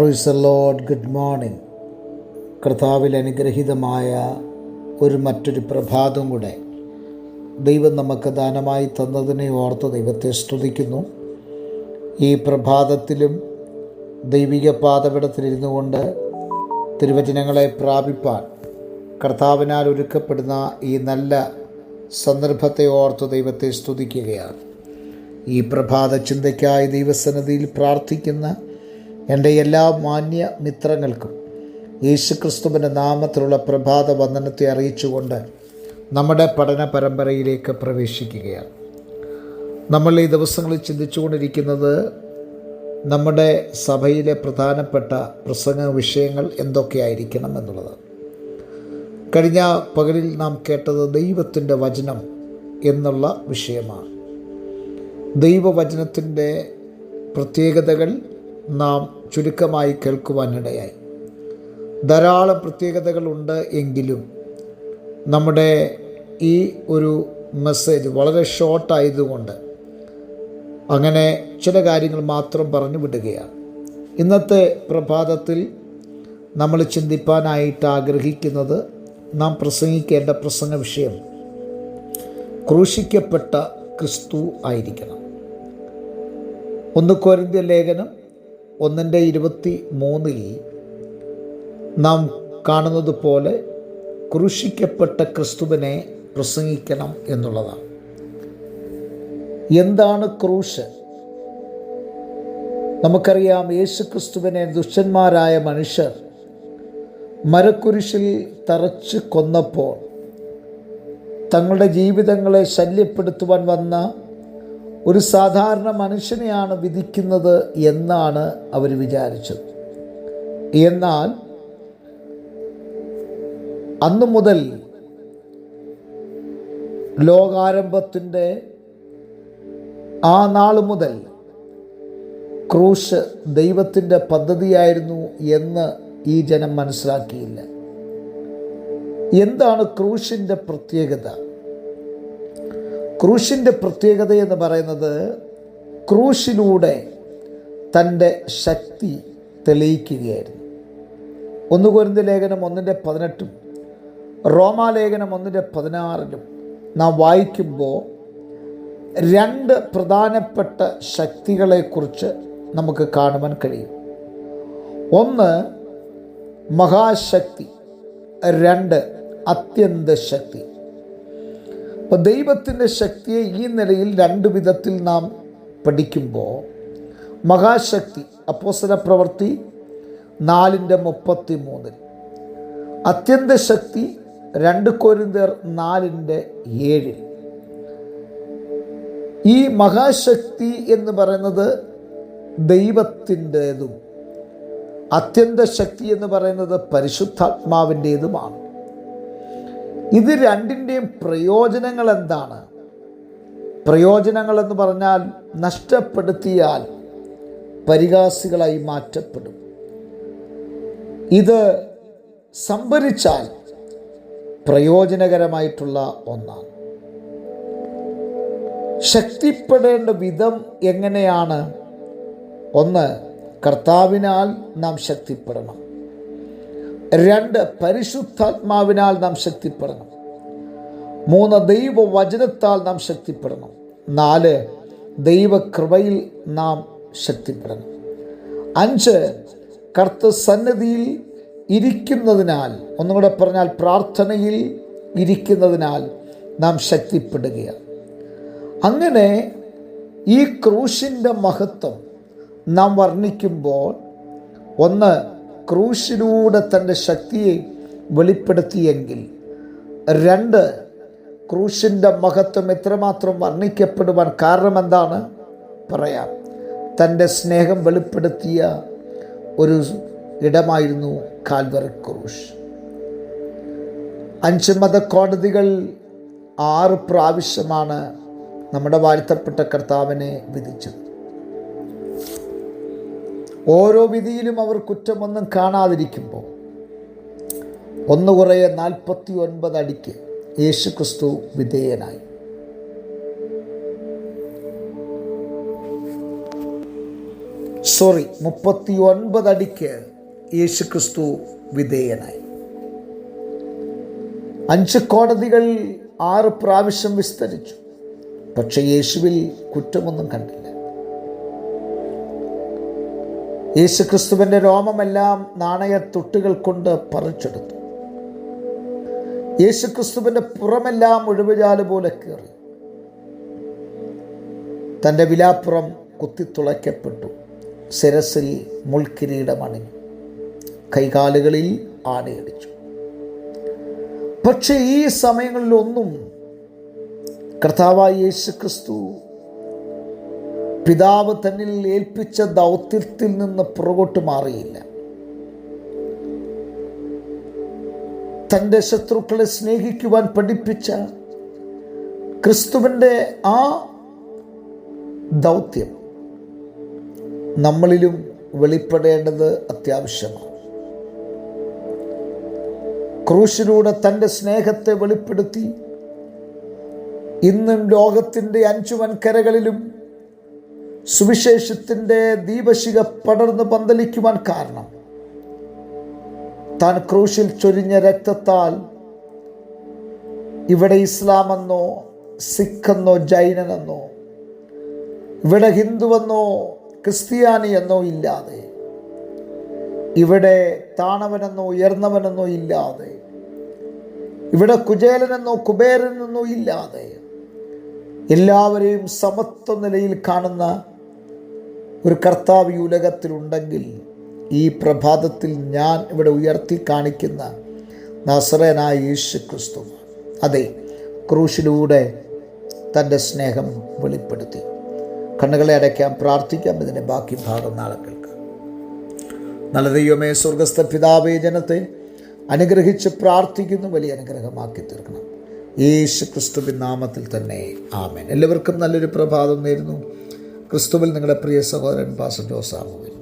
പ്രൊയ്സർ load good morning കർത്താവിൽ അനുഗ്രഹീതമായ ഒരു മറ്റൊരു പ്രഭാതം കൂടെ ദൈവം നമുക്ക് ദാനമായി തന്നതിനെ ഓർത്ത് ദൈവത്തെ സ്തുതിക്കുന്നു. ഈ പ്രഭാതത്തിലും ദൈവിക പാതപിടത്തിലിരുന്നു കൊണ്ട് തിരുവചനങ്ങളെ പ്രാപിപ്പാൻ കർത്താവിനാൽ ഒരുക്കപ്പെടുന്ന ഈ നല്ല സന്ദർഭത്തെ ഓർത്ത് ദൈവത്തെ സ്തുതിക്കുകയാണ്. ഈ പ്രഭാത ചിന്തയ്ക്കായി ദൈവസന്നിധിയിൽ പ്രാർത്ഥിക്കുന്ന എന്റെ എല്ലാ മാന്യ മിത്രങ്ങൾക്കും യേശുക്രിസ്തുവിന്റെ നാമത്തിലുള്ള പ്രഭാത വന്ദനത്തെ അറിയിച്ചുകൊണ്ട് നമ്മുടെ പഠന പരമ്പരയിലേക്ക് പ്രവേശിക്കുകയാണ്. നമ്മൾ ഈ ദിവസങ്ങളിൽ ചിന്തിച്ചുകൊണ്ടിരിക്കുന്നത് നമ്മുടെ സഭയിലെ പ്രധാനപ്പെട്ട പ്രസംഗ വിഷയങ്ങൾ എന്തൊക്കെയായിരിക്കണം എന്നുള്ളത്. കഴിഞ്ഞ പകലിൽ നാം കേട്ടത് ദൈവത്തിന്റെ വചനം എന്നുള്ള വിഷയമാണ്. ദൈവവചനത്തിന്റെ പ്രത്യേകതകൾ നാം ചുരുക്കമായി കേൾക്കുവാനിടയായി. ധാരാളം പ്രത്യേകതകളുണ്ട് എങ്കിലും നമ്മുടെ ഈ ഒരു മെസ്സേജ് വളരെ ഷോർട്ടായതുകൊണ്ട് അങ്ങനെ ചില കാര്യങ്ങൾ മാത്രം പറഞ്ഞു വിടുകയാണ്. ഇന്നത്തെ പ്രഭാതത്തിൽ നമ്മൾ ചിന്തിപ്പാനായിട്ട് ആഗ്രഹിക്കുന്നത് നാം പ്രസംഗിക്കേണ്ട പ്രസംഗ വിഷയം ക്രൂശിക്കപ്പെട്ട ക്രിസ്തു ആയിരിക്കണം. ഒന്ന് കോരിന്ത്യ ലേഖനം ഒന്നിന്റെ ഇരുപത്തി മൂന്നിൽ നാം കാണുന്നത് പോലെ ക്രൂശിക്കപ്പെട്ട ക്രിസ്തുവിനെ പ്രസംഗിക്കണം എന്നുള്ളതാണ്. എന്താണ് ക്രൂശ്? നമുക്കറിയാം യേശു ക്രിസ്തുവിനെ ദുഷ്ടന്മാരായ മനുഷ്യർ മരക്കുരിശിൽ തറച്ച് കൊന്നപ്പോൾ തങ്ങളുടെ ജീവിതങ്ങളെ ശല്യപ്പെടുത്തുവാൻ വന്ന ഒരു സാധാരണ മനുഷ്യനെയാണ് വിധിക്കുന്നത് എന്നാണ് അവർ വിചാരിച്ചത്. എന്നാൽ അന്നു മുതൽ ലോകാരംഭത്തിന്റെ ആ നാൾ മുതൽ ക്രൂശ് ദൈവത്തിന്റെ പദ്ധതിയായിരുന്നു എന്ന് ഈ ജനം മനസ്സിലാക്കിയില്ല. എന്താണ് ക്രൂശിന്റെ പ്രത്യേകത? ക്രൂശിന്റെ പ്രത്യേകത എന്ന് പറയുന്നത് ക്രൂശിലൂടെ തന്റെ ശക്തി തെളിയിക്കുകയായിരുന്നു. ഒന്ന് ലേഖനം ഒന്നിന്റെ പതിനെട്ടും റോമാലേഖനം ഒന്നിന്റെ പതിനാറിലും നാം വായിക്കുമ്പോൾ രണ്ട് പ്രധാനപ്പെട്ട ശക്തികളെക്കുറിച്ച് നമുക്ക് കാണുവാൻ കഴിയും. ഒന്ന് മഹാശക്തി രണ്ട് അത്യന്ത ശക്തി. അപ്പോൾ ദൈവത്തിന്റെ ശക്തിയെ ഈ നിലയിൽ രണ്ട് വിധത്തിൽ നാം പഠിക്കുമ്പോൾ മഹാശക്തി അപ്പോസല പ്രവൃത്തി നാലിന്റെ മുപ്പത്തി മൂന്നിൽ അത്യന്ത ശക്തി രണ്ട് കൊരിന്തർ നാലിന്റെ ഏഴിൽ. ഈ മഹാശക്തി എന്ന് പറയുന്നത് ദൈവത്തിന്റെതും അത്യന്ത ശക്തി എന്ന് പറയുന്നത് പരിശുദ്ധാത്മാവിന്റേതുമാണ്. ഇത് രണ്ടിന്റെയും പ്രയോജനങ്ങൾ എന്താണ് പ്രയോജനങ്ങൾ എന്ന് പറഞ്ഞാൽ നഷ്ടപ്പെടുത്തിയാൽ പരിഹാസികളായി മാറ്റപ്പെടും. ഇത് സംഭരിച്ചാൽ പ്രയോജനകരമായിട്ടുള്ള ഒന്നാണ്. ശക്തിപ്പെടേണ്ട വിധം എങ്ങനെയാണ്? ഒന്ന് കർത്താവിനാൽ നാം ശക്തിപ്പെടണം. രണ്ട് പരിശുദ്ധാത്മാവിനാൽ നാം ശക്തിപ്പെടണം. മൂന്ന് ദൈവവചനത്താൽ നാം ശക്തിപ്പെടണം. നാല് ദൈവകൃപയിൽ നാം ശക്തിപ്പെടണം. അഞ്ച് കർത്തസന്നിധിയിൽ ഇരിക്കുന്നതിനാൽ ഒന്നും കൂടെ പറഞ്ഞാൽ പ്രാർത്ഥനയിൽ ഇരിക്കുന്നതിനാൽ നാം ശക്തിപ്പെടുകയാണ്. അങ്ങനെ ഈ ക്രൂശിന്റെ മഹത്വം നാം വർണിക്കുമ്പോൾ ഒന്ന് ക്രൂശിലൂടെ തന്റെ ശക്തിയെ വെളിപ്പെടുത്തിയെങ്കിൽ രണ്ട് ക്രൂശിന്റെ മഹത്വം എത്രമാത്രം വർണിക്കപ്പെടുവാൻ കാരണം എന്താണ് പറയാം. തന്റെ സ്നേഹം വെളിപ്പെടുത്തിയ ഒരു ഇടമായിരുന്നു കാൽവറി ക്രൂശ്. അഞ്ച് മത കോടതികൾ ആറ് പ്രാവശ്യമാണ് നമ്മുടെ വാഴ്ത്തപ്പെട്ട കർത്താവിനെ വിധിച്ചത്. ഓരോ വിധിയിലും അവർ കുറ്റമൊന്നും കാണാതിരിക്കുമ്പോൾ ഒന്ന് കുറയെ നാൽപ്പത്തി ഒൻപത് അടിക്ക് യേശു ക്രിസ്തു വിധേയനായി. സോറി മുപ്പത്തി ഒൻപത് അടിക്ക് യേശു ക്രിസ്തു വിധേയനായി. അഞ്ച് കോടതികൾ ആറ് പ്രാവശ്യം വിസ്തരിച്ചു. പക്ഷെ യേശുവിൽ കുറ്റമൊന്നും കണ്ടില്ല. യേശു രോമമെല്ലാം നാണയ നാണയത്തൊട്ടുകൾ കൊണ്ട് പറിച്ചെടുത്തു. യേശുക്രിസ്തുവിന്റെ പുറമെല്ലാം ഒഴിവുചാൽ പോലെ കയറി തന്റെ വിലാപ്പുറം കുത്തിത്തുളയ്ക്കപ്പെട്ടു. ശിരസിൽ മുൾക്കിരീടമണിഞ്ഞു. കൈകാലുകളിൽ ആണയടിച്ചു പക്ഷേ ഈ സമയങ്ങളിലൊന്നും കർത്താവായ യേശു ക്രിസ്തു പിതാവ് തന്നിൽ ഏൽപ്പിച്ച ദൗത്യത്തിൽ നിന്ന് പുറകോട്ട് മാറിയില്ല. തന്റെ ശത്രുക്കളെ സ്നേഹിക്കുവാൻ പഠിപ്പിച്ച ക്രിസ്തുവിന്റെ ആ ദൗത്യം നമ്മളിലും വെളിപ്പെടേണ്ടത് അത്യാവശ്യമാണ്. ക്രൂശിലൂടെ തന്റെ സ്നേഹത്തെ വെളിപ്പെടുത്തി ഇന്നും ലോകത്തിന്റെ അഞ്ചു വൻകരകളിലും സുവിശേഷത്തിന്റെ ദീപശിക പടർന്ന് പന്തലിക്കുവാൻ കാരണം. താൻ ക്രൂശിൽ ചൊരിഞ്ഞ രക്തത്താൽ ഇവിടെ ഇസ്ലാമെന്നോ സിഖെന്നോ ജൈനനെന്നോ ഇവിടെ ഹിന്ദുവെന്നോ ക്രിസ്ത്യാനി എന്നോ ഇല്ലാതെ ഇവിടെ താണവനെന്നോ ഉയർന്നവനെന്നോ ഇല്ലാതെ ഇവിടെ കുചേലനെന്നോ കുബേരനെന്നോ ഇല്ലാതെ എല്ലാവരെയും സമത്വ നിലയിൽ കാണുന്ന ഒരു കർത്താവ് ഈ ഉലകത്തിലുണ്ടെങ്കിൽ ഈ പ്രഭാതത്തിൽ ഞാൻ ഇവിടെ ഉയർത്തി കാണിക്കുന്ന നസറനായ യേശു ക്രിസ്തു അതെ ക്രൂശിലൂടെ തന്റെ സ്നേഹം വെളിപ്പെടുത്തി. കണ്ണുകളെ അടയ്ക്കാം പ്രാർത്ഥിക്കാം. ഇതിന്റെ ബാക്കി ഭാഗം നാളെ കേൾക്കാം. നല്ല ദൈവമേ സ്വർഗസ്ഥ പിതാവേ ജനത്തെ അനുഗ്രഹിച്ച് പ്രാർത്ഥിക്കുന്നു. വലിയ അനുഗ്രഹമാക്കി തീർക്കണം യേശു ക്രിസ്തുവിൻ നാമത്തിൽ തന്നെ ആമേൻ. എല്ലാവർക്കും നല്ലൊരു പ്രഭാതം നേരുന്നു. ക്രിസ്തുവിൽ നിങ്ങളുടെ പ്രിയ സഹോദരൻ പാസ ജോസാമുവിൻ